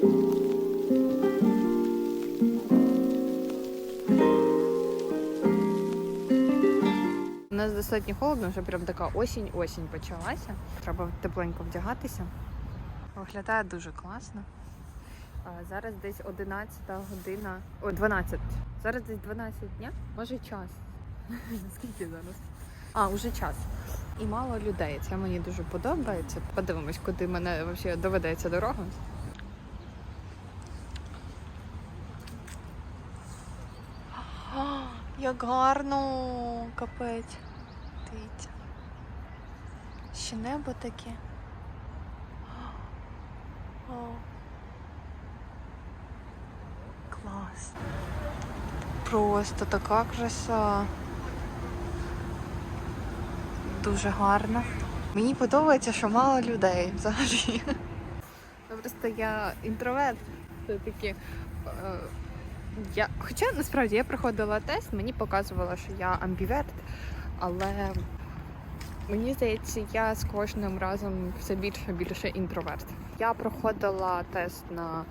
У нас достатньо холодно, вже прям така осінь-осінь почалася. Треба тепленько вдягатися. Виглядає дуже класно. Зараз десь 11 година, о, 12. Зараз десь 12 дня. Може час. Скільки зараз? А, уже час. І мало людей. Це мені дуже подобається. Подивимось, куди мене взагалі доведеться дорога. Як гарно, капець. Дивіться. Ще небо таке. О. Клас. Просто така краса. Дуже гарно. Мені подобається, що мало людей взагалі. Ну, Просто я інтроверт. Це такі. Я, хоча насправді я проходила тест, мені показувало, що я амбіверт, але мені здається, я з кожним разом все більше більше інтроверт. Я проходила тест на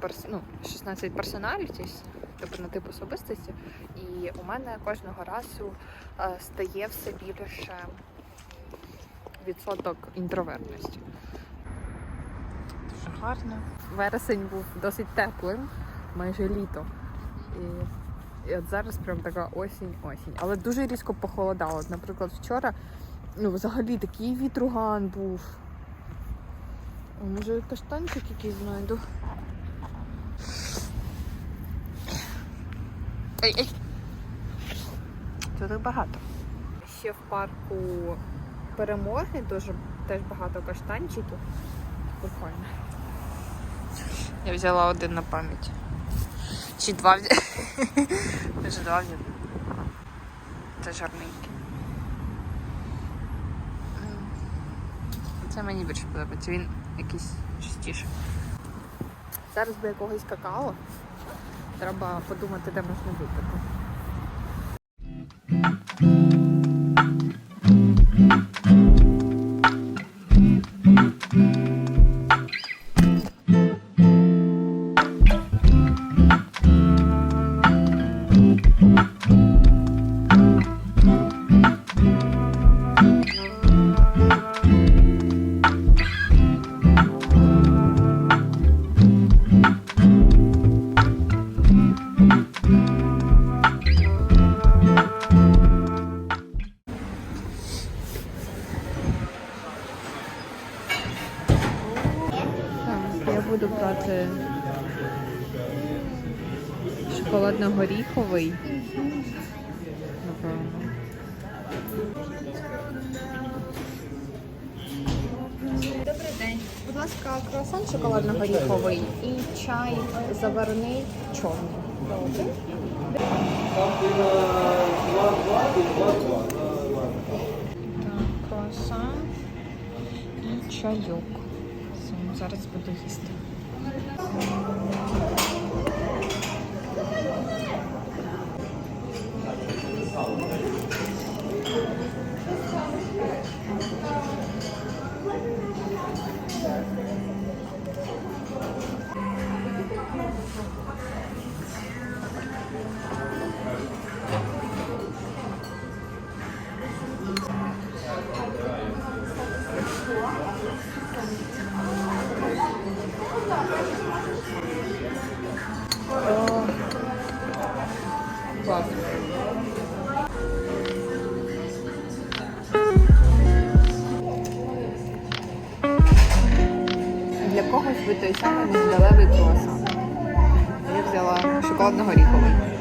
перс... ну, 16 personalities, тобто на тип особистості, і у мене кожного разу е, стає все більше відсоток інтровертності. Дуже гарно. Вересень був досить теплим, майже літо. І, і от зараз прям така осінь-осінь. Але дуже різко похолодало. Наприклад, вчора ну, взагалі такий вітруган був. О, може каштанчик якийсь знайду. Ей, ей. Тут багато. Ще в парку перемоги дуже теж багато каштанчиків. Прикольно. Я взяла один на пам'ять. Чи два взяла. Вже два взяла. Це жарненький. Це мені більше подобається. Він якийсь чистіший. Зараз би якогось какао. Треба подумати, де можна випити. Буду брати шоколадно-горіховий. Напевно. Добрий день. Будь ласка, круасан шоколадно-горіховий і чай заварений чорний. Добре. Так, круасан і чайок. Все, зараз буду їсти. О, Для той самий мигдалевий круасан. Я взяла шоколадно-горіховий.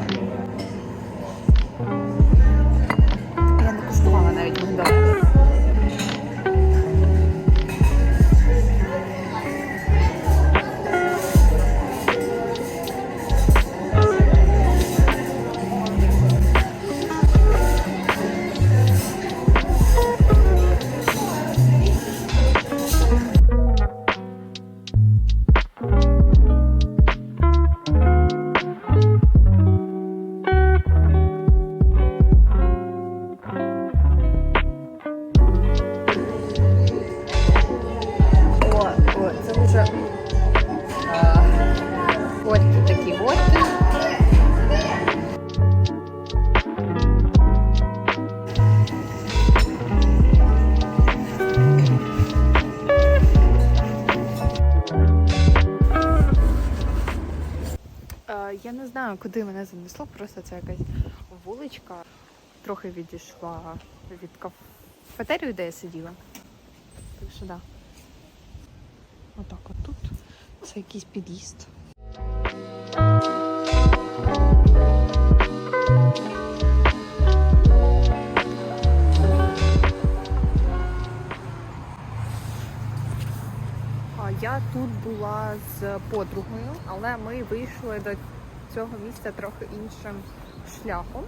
Я не знаю, куди мене занесло, просто це якась вуличка. Трохи відійшла від кафетерію, де я сиділа. Так що да. Отак от тут. Це якийсь під'їзд. Я тут була з подругою, але ми вийшли до цього місця трохи іншим шляхом.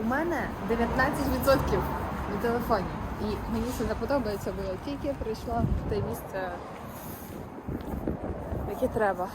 У мене 19% на телефоні. І мені це не подобається, бо я тільки прийшла в те місце, яке треба.